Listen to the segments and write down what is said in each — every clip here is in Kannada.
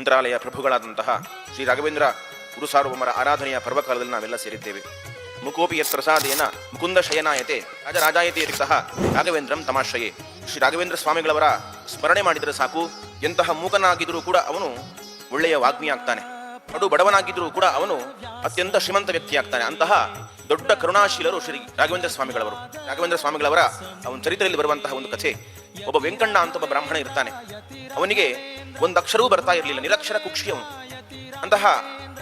ಮಂತ್ರಾಲಯ ಪ್ರಭುಗಳಾದಂತಹ ಶ್ರೀ ರಾಘವೇಂದ್ರ ಗುರುಸಾರ್ವಮರ ಆರಾಧನೆಯ ಪರ್ವಕಾಲದಲ್ಲಿ ನಾವೆಲ್ಲ ಸೇರಿದ್ದೇವೆ. ಮುಖೋಪಿ ಯತ್ ಪ್ರಸಾದೇನ ಮುಕುಂದ ಶಯನಾಯತೆ ರಾಜರಾಜಾಯತೆ ಸಹ ರಾಘವೇಂದ್ರಂ ತಮಾಶ್ರಯೇ ಶ್ರೀ ರಾಘವೇಂದ್ರ ಸ್ವಾಮಿಗಳವರ ಸ್ಮರಣೆ ಮಾಡಿದರೆ ಸಾಕು. ಎಂತಹ ಮೂಕನಾಗಿದ್ದರೂ ಕೂಡ ಅವನು ಒಳ್ಳೆಯ ವಾಗ್ಮಿಯಾಗ್ತಾನೆ. ಕಡು ಬಡವನಾಗಿದ್ದರೂ ಕೂಡ ಅವನು ಅತ್ಯಂತ ಶ್ರೀಮಂತ ವ್ಯಕ್ತಿಯಾಗ್ತಾನೆ. ಅಂತಹ ದೊಡ್ಡ ಕರುಣಾಶೀಲರು ಶ್ರೀ ರಾಘವೇಂದ್ರ ಸ್ವಾಮಿಗಳವರು. ರಾಘವೇಂದ್ರ ಸ್ವಾಮಿಗಳವರ ಅವನ ಚರಿತ್ರೆಯಲ್ಲಿ ಬರುವಂತಹ ಒಂದು ಕಥೆ. ಒಬ್ಬ ವೆಂಕಣ್ಣ ಅಂತ ಒಬ್ಬ ಬ್ರಾಹ್ಮಣ ಇರ್ತಾನೆ. ಅವನಿಗೆ ಒಂದು ಅಕ್ಷರವೂ ಬರ್ತಾ ಇರಲಿಲ್ಲ. ನಿರಕ್ಷರ ಕುಕ್ಷಿಯವನು ಅಂತಹ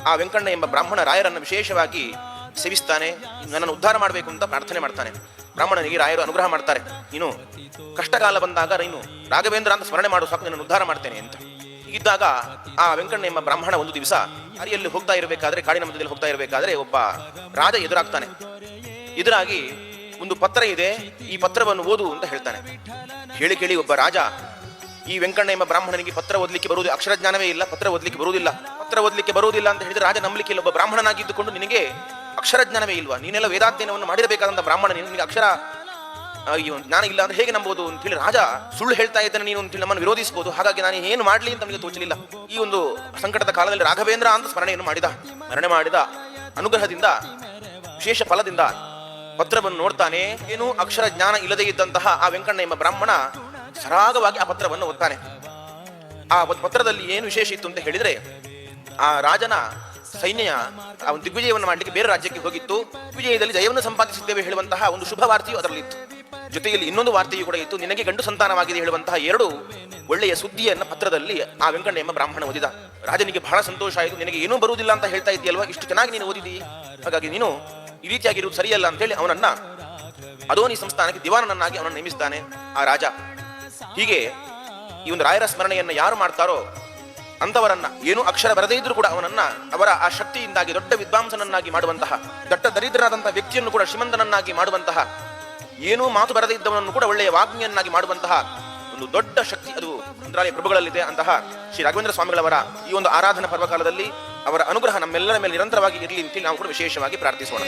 ಆ ವೆಂಕಣ್ಣ ಎಂಬ ಬ್ರಾಹ್ಮಣ ರಾಯರನ್ನು ವಿಶೇಷವಾಗಿ ಸೇವಿಸ್ತಾನೆ, ನನ್ನನ್ನು ಉದ್ಧಾರ ಮಾಡಬೇಕು ಅಂತ ಪ್ರಾರ್ಥನೆ ಮಾಡ್ತಾನೆ. ಬ್ರಾಹ್ಮಣನಿಗೆ ರಾಯರು ಅನುಗ್ರಹ ಮಾಡ್ತಾರೆ. ನೀನು ಕಷ್ಟಕಾಲ ಬಂದಾಗ ನೀನು ರಾಘವೇಂದ್ರ ಅಂತ ಸ್ಮರಣೆ ಮಾಡು, ಸಾಕು, ನಿನ್ನನ್ನು ಉದ್ಧಾರ ಮಾಡ್ತೇನೆ ಅಂತ. ಇದ್ದಾಗ ಆ ವೆಂಕಣ್ಣ ಎಂಬ ಬ್ರಾಹ್ಮಣ ಒಂದು ದಿವಸ ಅರಿಯಲ್ಲಿ ಹೋಗ್ತಾ ಇರಬೇಕಾದ್ರೆ, ಕಾಡಿನ ಮಧ್ಯದಲ್ಲಿ ಹೋಗ್ತಾ ಇರಬೇಕಾದ್ರೆ ಒಬ್ಬ ರಾಜ ಎದುರಾಗ್ತಾನೆ. ಎದುರಾಗಿ ಒಂದು ಪತ್ರ ಇದೆ, ಈ ಪತ್ರವನ್ನು ಓದು ಅಂತ ಹೇಳ್ತಾನೆ. ಹೇಳಿ ಕೇಳಿ ಒಬ್ಬ ರಾಜ ಈ ವೆಂಕಣ್ಣ ಎಂಬ ಬ್ರಾಹ್ಮಣನಿಗೆ ಪತ್ರ ಓದಲಿಕ್ಕೆ ಬರುವುದು ಅಕ್ಷರ ಜ್ಞಾನವೇ ಇಲ್ಲ, ಪತ್ರ ಓದಲಿಕ್ಕೆ ಬರುವುದಿಲ್ಲ. ಪತ್ರ ಓದಲಿಕ್ಕೆ ಬರುವುದಿಲ್ಲ ಅಂತ ಹೇಳಿದ್ರೆ ರಾಜ ನಂಬಲಿಕ್ಕೆ ಇಲ್ಲ ಒಬ್ಬ ಬ್ರಾಹ್ಮಣನಾಗಿದ್ದುಕೊಂಡು ನಿನಗೆ ಅಕ್ಷರ ಜ್ಞಾನವೇ ಇಲ್ವಾ? ನೀನೆಲ್ಲ ವೇದಾಧ್ಯಯನವನ್ನು ಮಾಡಿರಬೇಕಾದಂತ ಬ್ರಾಹ್ಮಣ, ನೀನು ನಿನಗೆ ಅಕ್ಷರ ಜ್ಞಾನ ಇಲ್ಲ ಅಂದ್ರೆ ಹೇಗೆ ನಂಬೋದು ಅಂತ ಹೇಳಿ ರಾಜ ಸುಳ್ಳು ಹೇಳ್ತಾ ಇದ್ದಾನೆ ನೀನು ಅಂತ ನಮ್ಮನ್ನು ವಿರೋಧಿಸಬಹುದು ಹಾಗಾಗಿ ನಾನು ಏನು ಮಾಡಲಿ ಅಂತ ನನಗೆ ತೋಚಲಿಲ್ಲ. ಈ ಒಂದು ಸಂಕಟದ ಕಾಲದಲ್ಲಿ ರಾಘವೇಂದ್ರ ಅಂತ ಸ್ಮರಣೆಯನ್ನು ಮಾಡಿದ. ಸ್ಮರಣೆ ಮಾಡಿದ ಅನುಗ್ರಹದಿಂದ, ವಿಶೇಷ ಫಲದಿಂದ ಪತ್ರವನ್ನು ನೋಡ್ತಾನೆ. ಏನು ಅಕ್ಷರ ಜ್ಞಾನ ಇಲ್ಲದೇ ಇದ್ದಂತಹ ಆ ವೆಂಕಣ್ಣ ಎಂಬ ಬ್ರಾಹ್ಮಣ ಸರಾಗವಾಗಿ ಆ ಪತ್ರವನ್ನು ಓದ್ತಾನೆ. ಆ ಪತ್ರದಲ್ಲಿ ಏನು ವಿಶೇಷ ಇತ್ತು ಅಂತ ಹೇಳಿದ್ರೆ, ಆ ರಾಜನ ಸೈನ್ಯ ಒಂದು ದಿಗ್ವಿಜಯವನ್ನು ಮಾಡಲಿಕ್ಕೆ ಬೇರೆ ರಾಜ್ಯಕ್ಕೆ ಹೋಗಿತ್ತು. ವಿಜಯದಲ್ಲಿ ಜಯವನ್ನು ಸಂಪಾದಿಸಿದ್ದೇವೆ ಹೇಳುವಂತಹ ಒಂದು ಶುಭ ವಾರ್ತೆಯು ಅದರಲ್ಲಿ ಇತ್ತು. ಜೊತೆಯಲ್ಲಿ ಇನ್ನೊಂದು ವಾರ್ತೆಯು ಕೂಡ ಇತ್ತು. ನಿನಗೆ ಗಂಡು ಸಂತಾನವಾಗಿದೆ ಹೇಳುವಂತಹ ಎರಡು ಒಳ್ಳೆಯ ಸುದ್ದಿಯನ್ನು ಪತ್ರದಲ್ಲಿ ಆ ವೆಂಕಣ್ಣ ಎಂಬ ಬ್ರಾಹ್ಮಣ ಓದಿದ. ರಾಜನಿಗೆ ಬಹಳ ಸಂತೋಷ ಆಯಿತು. ನಿನಗೆ ಏನೂ ಬರುವುದಿಲ್ಲ ಅಂತ ಹೇಳ್ತಾ ಇದೆಯಲ್ವಾ ಇಷ್ಟು ಚೆನ್ನಾಗಿ ನೀನು ಓದಿದಿ. ಹಾಗಾಗಿ ನೀನು ಈ ರೀತಿಯಾಗಿರುವುದು ಸರಿಯಲ್ಲ ಅಂತ ಹೇಳಿ ಅವನನ್ನ ಅದೋನಿ ಸಂಸ್ಥಾನಕ್ಕೆ ದಿವಾನನನ್ನಾಗಿ ಅವನನ್ನು ನೇಮಿಸ್ತಾನೆ ಆ ರಾಜ. ಹೀಗೆ ಈ ಒಂದು ರಾಯರ ಸ್ಮರಣೆಯನ್ನು ಯಾರು ಮಾಡ್ತಾರೋ ಅಂತವರನ್ನ, ಏನು ಅಕ್ಷರ ಬರದೇ ಇದ್ರೂ ಕೂಡ ಅವನನ್ನ, ಅವರ ಆ ಶಕ್ತಿಯಿಂದಾಗಿ, ದೊಡ್ಡ ವಿದ್ವಾಂಸನನ್ನಾಗಿ ಮಾಡುವಂತಹ ದೊಡ್ಡ ದರಿದ್ರನಾದಂತಹ ವ್ಯಕ್ತಿಯನ್ನು ಕೂಡ ಶ್ರೀಮಂತನನ್ನಾಗಿ ಮಾಡುವಂತಹ, ಏನೂ ಮಾತು ಬರದೇ ಇದ್ದವನನ್ನು ಕೂಡ ಒಳ್ಳೆಯ ವಾಗ್ಮಿಯನ್ನಾಗಿ ಮಾಡುವಂತಹ ಒಂದು ದೊಡ್ಡ ಶಕ್ತಿ ಅದು ಮಂತ್ರಾಲಯ ಪ್ರಭುಗಳಲ್ಲಿದೆ ಅಂತಹ ಶ್ರೀ ರಾಘವೇಂದ್ರ ಸ್ವಾಮಿಗಳವರ ಈ ಒಂದು ಆರಾಧನಾ ಪರ್ವಕಾಲದಲ್ಲಿ ಅವರ ಅನುಗ್ರಹ ನಮ್ಮೆಲ್ಲರ ಮೇಲೆ ನಿರಂತರವಾಗಿ ಇರಲಿ ಅಂತೇಳಿ ನಾವು ಕೂಡ ವಿಶೇಷವಾಗಿ ಪ್ರಾರ್ಥಿಸೋಣ.